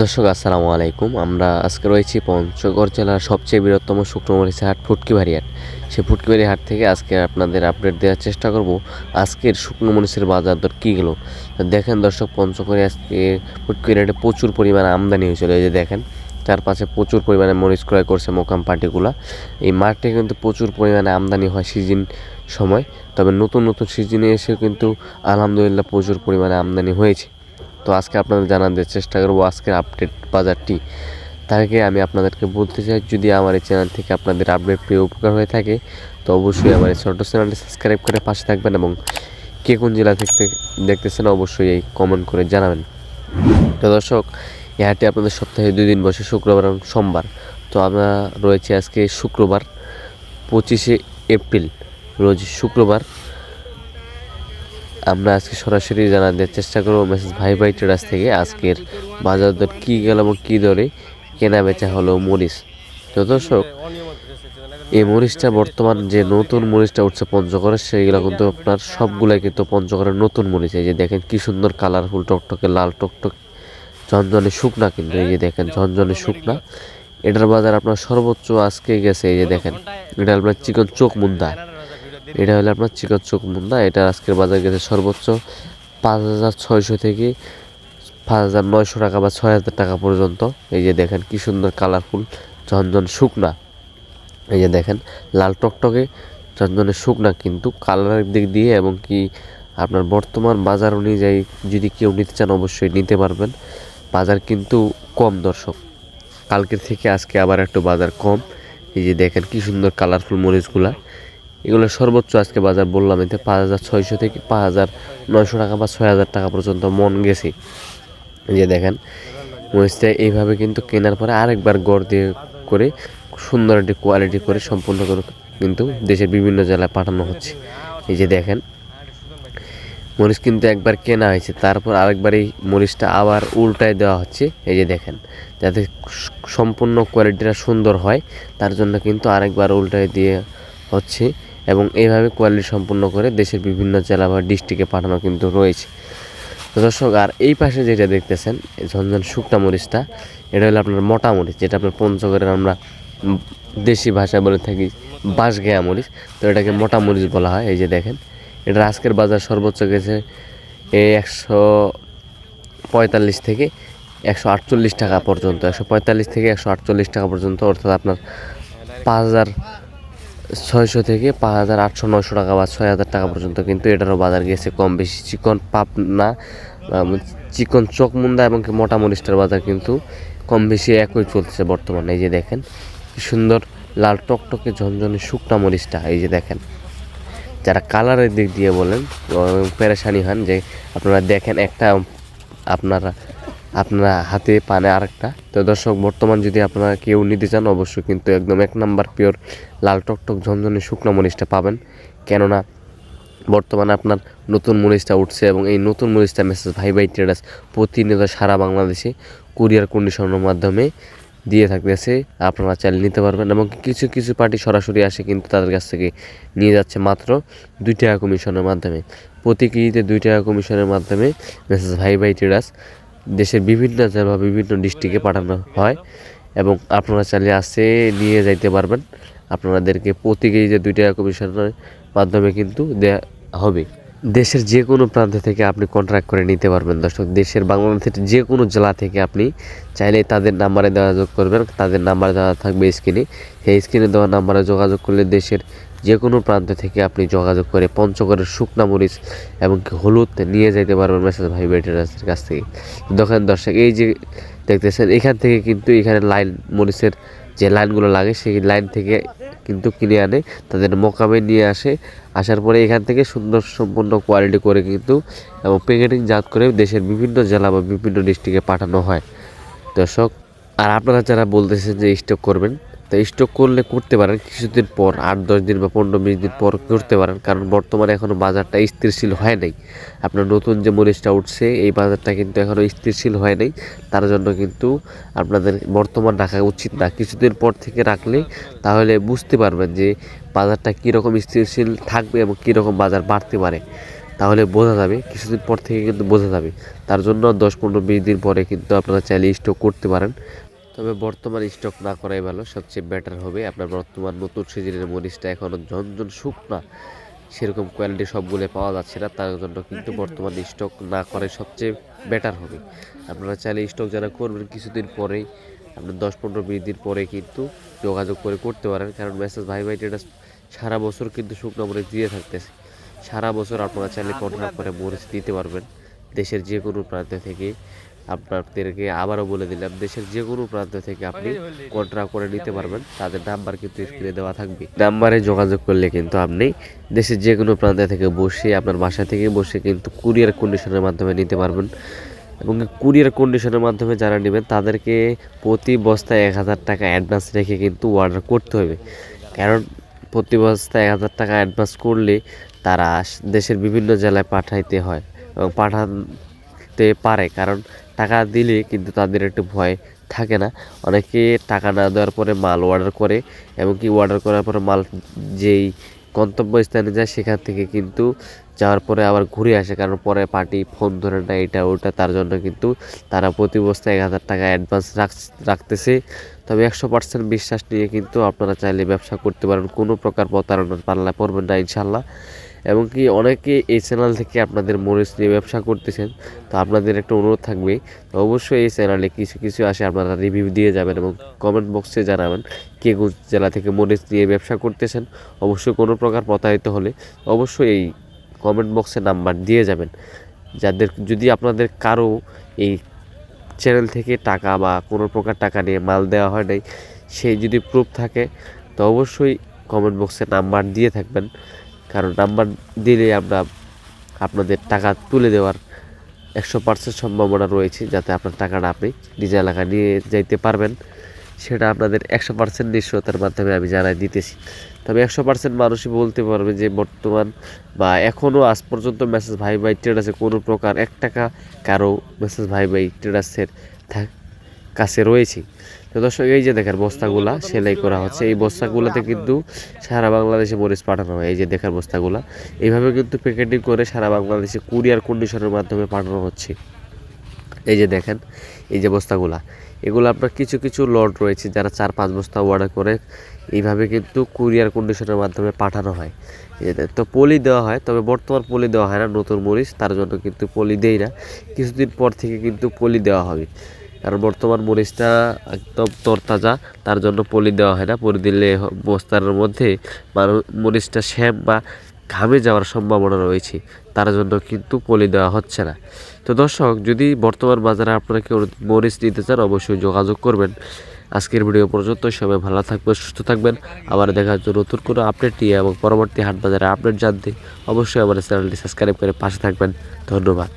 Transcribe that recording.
দর্শক, আসসালামু আলাইকুম। আমরা আজকে রয়েছি পঞ্চগড় জেলার সবচেয়ে বৃহত্তম শুকনো মরিচা হাট ফুটকিবাড়ি হাট। সেই ফুটকিবাড়ি হাট থেকে আজকে আপনাদের আপডেট দেওয়ার চেষ্টা করব। আজকের শুকনো বাজার দর কী গেলো? দেখেন দর্শক, পঞ্চগড়ে আজকে ফুটকিবাড়ি হাটে প্রচুর পরিমাণে আমদানি হয়েছিল। এই যে দেখেন, চারপাশে প্রচুর পরিমাণে মরিচ ক্রয় করছে মোকাম পার্টিগুলা। এই মাঠে কিন্তু প্রচুর পরিমাণে আমদানি হয় সিজন সময়, তবে নতুন নতুন সিজনে এসে কিন্তু আলহামদুলিল্লাহ প্রচুর পরিমাণে আমদানি হয়েছে। তো আজকে আপনাদের জানানোর চেষ্টা করব আজকের আপডেট বাজারটি তাকে আমি আপনাদেরকে বলতে চাই, যদি আমার এই চ্যানেল থেকে আপনাদের আপডেট পেয়ে উপকার হয়ে থাকে, তো অবশ্যই আমার এই ছোটো চ্যানেলটি সাবস্ক্রাইব করে পাশে থাকবেন এবং কে কোন জেলা থেকে দেখতেছেন অবশ্যই এই কমেন্ট করে জানাবেন। তো দর্শক, এই হাটটি আপনাদের সপ্তাহে দুই দিন বসে শুক্রবার এবং সোমবার। তো আমরা রয়েছে আজকে শুক্রবার, পঁচিশে এপ্রিল, রোজ শুক্রবার। আমরা আজকে সরাসরি জানাতে চেষ্টা করব মেসেজ ভাই ভাই ট্রেডার্স থেকে। আজকের বাজার দর কী গেল এবং কী দরে কেনা বেচা হলো মরিচ। তো দর্শক, এই মরিচটা বর্তমান যে নতুন মরিচটা উঠছে পঞ্চগড়ের সেইগুলো কিন্তু আপনার সবগুলাই কিন্তু পঞ্চগড়ের নতুন মরিচ। এই যে দেখেন কি সুন্দর কালারফুল টকটকে, লাল টকটক, ঝনঝনে শুকনা কিন্তু, এই যে দেখেন ঝনঝনে শুকনা। এটার বাজার আপনার সর্বোচ্চ আজকে গেছে, এই যে দেখেন, এটা আপনার চিকন চোখ মুন্দা। এটা হলো আপনার চিকন চোখ মুন্দা এটা আজকের বাজার গেছে সর্বোচ্চ পাঁচ হাজার ছয়শো থেকে পাঁচ হাজার নয়শো টাকা বা ছয় হাজার টাকা পর্যন্ত। এই যে দেখেন কি সুন্দর কালারফুল ঝনঝন শুকনা। এই যে দেখেন, লাল টকটকে ঝনঝনে শুকনা কিন্তু কালারের দিক দিয়ে এবং কি আপনার বর্তমান বাজার অনুযায়ী যদি কেউ নিতে চান অবশ্যই নিতে পারবেন। বাজার কিন্তু কম দর্শক। কালকের থেকে আজকে আবার একটু বাজার কম। এই যে দেখেন কি সুন্দর কালারফুল মরিচগুলা। এগুলো সর্বোচ্চ আজকে বাজার বললাম, এতে পাঁচ হাজার ছয়শো থেকে পাঁচ হাজার নয়শো টাকা বা ছয় হাজার টাকা পর্যন্ত মন গেছে। যে দেখেন মরিচটা এইভাবে কিন্তু কেনার পরে আরেকবার গড় দিয়ে করে সুন্দর একটি কোয়ালিটি করে সম্পূর্ণ করে কিন্তু দেশের বিভিন্ন জেলায় পাঠানো হচ্ছে। এই যে দেখেন মরিচ কিন্তু একবার কেনা হয়েছে, তারপর আরেকবার এই মরিচটা আবার উল্টায় দেওয়া হচ্ছে। এই যে দেখেন, যাতে সম্পূর্ণ কোয়ালিটিটা সুন্দর হয়, তার জন্য কিন্তু আরেকবার উল্টায় দিয়ে হচ্ছে। এবং এইভাবে কোয়ালিটি সম্পূর্ণ করে দেশের বিভিন্ন জেলা বা ডিস্ট্রিক্টে পাঠানো কিন্তু রয়েছে। তো দর্শক, আর এই পাশে যেটা দেখতেছেন ঝনঝন শুকনা মরিচটা, এটা হলো আপনার মোটা মরিচ, যেটা আপনার পঞ্চগড়ের আমরা দেশি ভাষায় বলে থাকি বাঁশগেয়া মরিচ। তো এটাকে মোটা মরিচ বলা হয়, এই যে দেখেন। এটা আজকের বাজার সর্বোচ্চ গেছে একশো পঁয়তাল্লিশ থেকে একশো আটচল্লিশ টাকা পর্যন্ত, একশো পঁয়তাল্লিশ থেকে একশো আটচল্লিশ টাকা পর্যন্ত, অর্থাৎ আপনার পাঁচ হাজার ছয়শো থেকে পাঁচ হাজার আটশো, নয়শো টাকা বা ছয় হাজার টাকা পর্যন্ত কিন্তু এটারও বাজার গেছে কম বেশি। চিকন পাপনা চিকন চকমুন্দা এবং কি মোটা মরিচটার বাজার কিন্তু কম বেশি একই চলছে বর্তমানে। এই যে দেখেন সুন্দর লাল টকটকে ঝনঝনে শুকনা মরিচটা। এই যে দেখেন, যারা কালারের দিক দিয়ে বলেন পেরেশানি হন যে আপনারা দেখেন একটা আপনারা আপনারা হাতে পানে আরেকটা। তো দর্শক, বর্তমান যদি আপনারা কেউ নিতে চান, অবশ্যই কিন্তু একদম এক নাম্বার পিওর লাল টকটক ঝনঝনে শুকনো মরিচটা পাবেন। কেননা বর্তমানে আপনার নতুন মরিচটা উঠছে এবং এই নতুন মরিচটা মেসেজ ভাই ভাই ট্রেডার্স প্রতিনিয়ত সারা বাংলাদেশে কুরিয়ার কন্ডিশনের মাধ্যমে দিয়ে থাকতেছে। আপনারা চাইলে নিতে পারবেন এবং কিছু কিছু পার্টি সরাসরি আসে কিন্তু তাদের কাছ থেকে নিয়ে যাচ্ছে মাত্র দুই টাকা কমিশনের মাধ্যমে। প্রতি কেজিতে দুই টাকা কমিশনের মাধ্যমে মেসেজ ভাই ভাই ট্রেডার্স দেশের বিভিন্ন জেলা বিভিন্ন ডিস্ট্রিক্টে পাঠানো হয় এবং আপনারা চাইলে আসে, নিয়ে যাইতে পারবেন। আপনাদেরকে প্রতি কেজিতে দুই টাকা কমিশনের মাধ্যমে কিন্তু দেয়া হবে। দেশের যে কোনো প্রান্ত থেকে আপনি কন্ট্রাক্ট করে নিতে পারবেন। দর্শক, দেশের বাংলাদেশের যে কোনো জেলা থেকে আপনি চাইলে তাদের নাম্বারে যোগাযোগ করবেন। তাদের নাম্বার দেওয়া থাকবে স্ক্রিনে সেই স্ক্রিনে দেওয়া নাম্বারে যোগাযোগ করলে দেশের যে কোনো প্রান্ত থেকে আপনি যোগাযোগ করে পঞ্চগড়ের শুকনা মরিচ এবং হলুদ নিয়ে যাইতে পারবেন মেসেজ ভাই বেটারের কাছ থেকে। দোকান দর্শক, এই যে দেখতেছেন, এখান থেকে কিন্তু এখানে লাইন মরিচের যে লাইনগুলো লাগে, সেই লাইন থেকে কিন্তু কিনে আনে, তাদের মোকামে নিয়ে আসে। আসার পরে এখান থেকে সুন্দর সম্পূর্ণ কোয়ালিটি করে কিন্তু এবং প্যাকেটিং জাত করে দেশের বিভিন্ন জেলা বা বিভিন্ন ডিস্ট্রিক্টে পাঠানো হয়। দর্শক, আর আপনারা যারা বলতেছেন যে স্টক করবেন তো স্টক করলে করতে পারেন কিছুদিন পর, আট, দশ দিন বা পনেরো বিশ দিন পর করতে পারেন। কারণ বর্তমানে এখনও বাজারটা স্থিরশীল হয় নাই। আপনার নতুন যে মরিচটা উঠছে, এই বাজারটা কিন্তু এখনও স্থিরশীল হয় নাই। তার জন্য কিন্তু আপনাদের বর্তমান রাখা উচিত না। কিছুদিন পর থেকে রাখলে তাহলে বুঝতে পারবেন যে বাজারটা কীরকম স্থিরশীল থাকবে এবং কীরকম বাজার বাড়তে পারে। তাহলে বোঝা যাবে, কিছুদিন পর থেকে কিন্তু বোঝা যাবে। তার জন্য দশ, পনেরো, বিশ দিন পরে কিন্তু আপনারা চাইলে স্টক করতে পারেন। তবে বর্তমান স্টক না করাই ভালো সবচেয়ে বেটার হবে। আপনার বর্তমান নতুন সিজনের মরিচটা এখনও ঝনঝন শুকনা সেরকম কোয়ালিটি সবগুলো পাওয়া যাচ্ছে না তার জন্য কিন্তু বর্তমান স্টক না করে সবচেয়ে বেটার হবে। আপনারা চাইলে স্টক যারা করবেন কিছুদিন পরেই আপনার দশ পনেরো বিশ দিন পরে কিন্তু যোগাযোগ করে করতে পারেন কারণ মেসেজ ভাই ভাই এটা সারা বছর কিন্তু শুকনো মরিচ দিয়ে থাকতেছে। সারা বছর আপনারা চাইলে কন্ট্রাক্ট করে মরিচ দিতে পারবেন দেশের যে কোনো প্রান্ত থেকে। আপনাদেরকে আবারও বলে দিলাম দেশের যে কোনো প্রান্ত থেকে আপনি কন্ট্রাক্ট করে নিতে পারবেন। তাদের নাম্বার কিন্তু স্ক্রিনে দেওয়া থাকবে। নাম্বারে যোগাযোগ করলে কিন্তু আপনি দেশের যে কোনো প্রান্ত থেকে বসে আপনার বাসা থেকে বসে কিন্তু কুরিয়ার কন্ডিশনের মাধ্যমে নিতে পারবেন। এবং কুরিয়ার কন্ডিশনের মাধ্যমে যারা নেবেন তাদেরকে প্রতি বস্তায় এক হাজার টাকা অ্যাডভান্স রেখে কিন্তু অর্ডার করতে হবে। কারণ প্রতি বস্তায় এক হাজার টাকা অ্যাডভান্স করলে তারা দেশের বিভিন্ন জেলায় পাঠাইতে হয় এবং পাঠাতে পারে। কারণ টাকা দিলে কিন্তু তাদের একটু ভয় থাকে না। অনেকে টাকা না দেওয়ার পরে মাল অর্ডার করে এবং কি অর্ডার করার পরে মাল যেই গন্তব্যস্থানে যায় সেখান থেকে কিন্তু যাওয়ার পরে আবার ঘুরে আসে। কারণ পরে পার্টি ফোন ধরে না এটা ওটা, তার জন্য কিন্তু তারা প্রতি বস্তায় এক হাজার টাকা অ্যাডভান্স রাখতেছে। তবে একশো পার্সেন্ট বিশ্বাস নিয়ে কিন্তু আপনারা চাইলে ব্যবসা করতে পারেন। কোনো প্রকার প্রতারণার পাল্লায় পড়বেন না ইনশাল্লাহ। এবং কি অনেকে এই চ্যানেল থেকে আপনাদের মরিচ নিয়ে ব্যবসা করতেছেন। তো আপনাদের একটা অনুরোধ থাকবে, তো অবশ্যই এই চ্যানেলে কিছু কিছু আসে আপনারা রিভিউ দিয়ে যাবেন এবং কমেন্ট বক্সে জানাবেন কে কোন জেলা থেকে মরিচ নিয়ে ব্যবসা করতেছেন। অবশ্যই কোনো প্রকার প্রতারিত হলে অবশ্যই এই কমেন্ট বক্সে নাম্বার দিয়ে যাবেন। যাদের, যদি আপনাদের কারও এই চ্যানেল থেকে টাকা বা কোনো প্রকার টাকা নিয়ে মাল দেওয়া হয় নাই, সেই যদি প্রুফ থাকে, তো অবশ্যই কমেন্ট বক্সে নাম্বার দিয়ে থাকবেন। কারণ নাম্বার দিলে আমরা আপনাদের টাকা তুলে দেওয়ার একশো পার্সেন্ট সম্ভাবনা রয়েছে যাতে আপনার টাকাটা আপনি নিজ এলাকায় নিয়ে যাইতে পারবেন। সেটা আপনাদের একশো পার্সেন্ট নিশ্চয়তার মাধ্যমে আমি জানাই দিতেছি। তবে একশো পার্সেন্ট মানুষই বলতে পারবে যে বর্তমান বা এখনও আজ পর্যন্ত মেসেজ ভাই ভাই ট্রেডার্সে কোনো প্রকার, এক টাকা কারও মেসেজ ভাই ভাই ট্রেডার্সের কাছে রয়েছে। তো দর্শক, এই যে দেখেন বস্তাগুলা সেলাই করা হচ্ছে। এই বস্তাগুলোতে কিন্তু সারা বাংলাদেশে মরিচ পাঠানো হয়। এই যে দেখার বস্তাগুলা। এইভাবে কিন্তু প্যাকেটিং করে সারা বাংলাদেশে কুরিয়ার কন্ডিশনের মাধ্যমে পাঠানো হচ্ছে। এই যে দেখেন, এই যে বস্তাগুলা। এগুলো আপনার কিছু কিছু লট রয়েছে যারা চার, পাঁচ বস্তা অর্ডার করে। এইভাবে কিন্তু কুরিয়ার কন্ডিশনের মাধ্যমে পাঠানো হয়। তো পলি দেওয়া হয়, তবে বর্তমান পলি দেওয়া হয় না। নতুন মরিচ, তার জন্য কিন্তু পলি দেই না। কিছুদিন পর থেকে কিন্তু পলি দেওয়া হবে। কারণ বর্তমান মরিচটা একদম তরতাজা, তার জন্য পলি দেওয়া হয় না। পলি দিলে বস্তার মধ্যে মরিচটা শ্যাম বা ঘামে যাওয়ার সম্ভাবনা রয়েছে। তার জন্য কিন্তু পলি দেওয়া হচ্ছে না। তো দর্শক, যদি বর্তমান বাজারে আপনারা কেউ মরিচ নিতে চান, অবশ্যই যোগাযোগ করবেন। আজকের ভিডিও পর্যন্ত, সবাই ভালো থাকবেন, সুস্থ থাকবেন। আবার দেখার জন্য নতুন কোনো আপডেট নিয়ে এবং পরবর্তী হাট বাজারে আপডেট জানতে অবশ্যই আমার চ্যানেলটি সাবস্ক্রাইব করে পাশে থাকবেন। ধন্যবাদ।